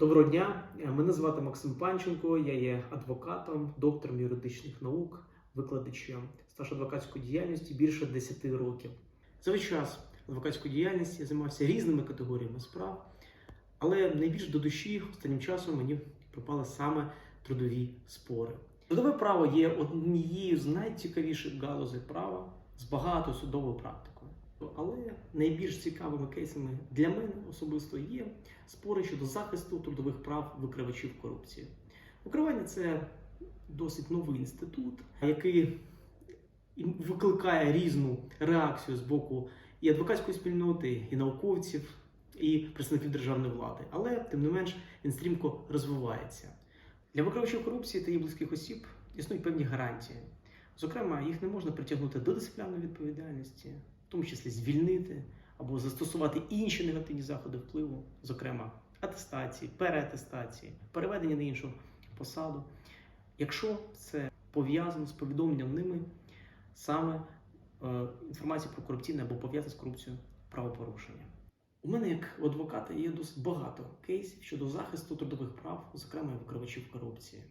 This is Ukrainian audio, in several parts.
Доброго дня, мене звати Максим Панченко, я є адвокатом, доктором юридичних наук, викладачем стаж адвокатської діяльності більше 10 років. За весь час адвокатської діяльності я займався різними категоріями справ, але найбільш до душі останнім часом мені припали саме трудові спори. Трудове право є однією з найцікавіших галузей права з багатою судовою практикою. Але найбільш цікавими кейсами для мене особисто є спори щодо захисту трудових прав викривачів корупції. Викривання це досить новий інститут, який викликає різну реакцію з боку і адвокатської спільноти, і науковців, і представників державної влади. Але тим не менш він стрімко розвивається. Для викривачів корупції та її близьких осіб існують певні гарантії. Зокрема, їх не можна притягнути до дисциплінарної відповідальності, тому числі звільнити або застосувати інші негативні заходи впливу, зокрема атестації, переатестації, переведення на іншу посаду, якщо це пов'язано з повідомленням ними саме е, інформації про корупційне або пов'язане з корупцією правопорушення. У мене як у адвоката є досить багато кейсів щодо захисту трудових прав, зокрема викривачів корупції.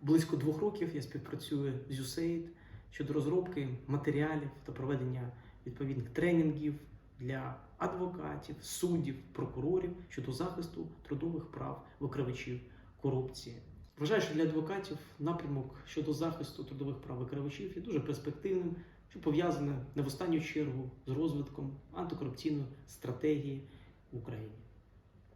Близько двох років я співпрацюю з USAID щодо розробки матеріалів та проведення відповідних тренінгів для адвокатів, суддів, прокурорів щодо захисту трудових прав викривачів корупції. Вважаю, що для адвокатів напрямок щодо захисту трудових прав викривачів є дуже перспективним, що пов'язане не в останню чергу з розвитком антикорупційної стратегії в Україні.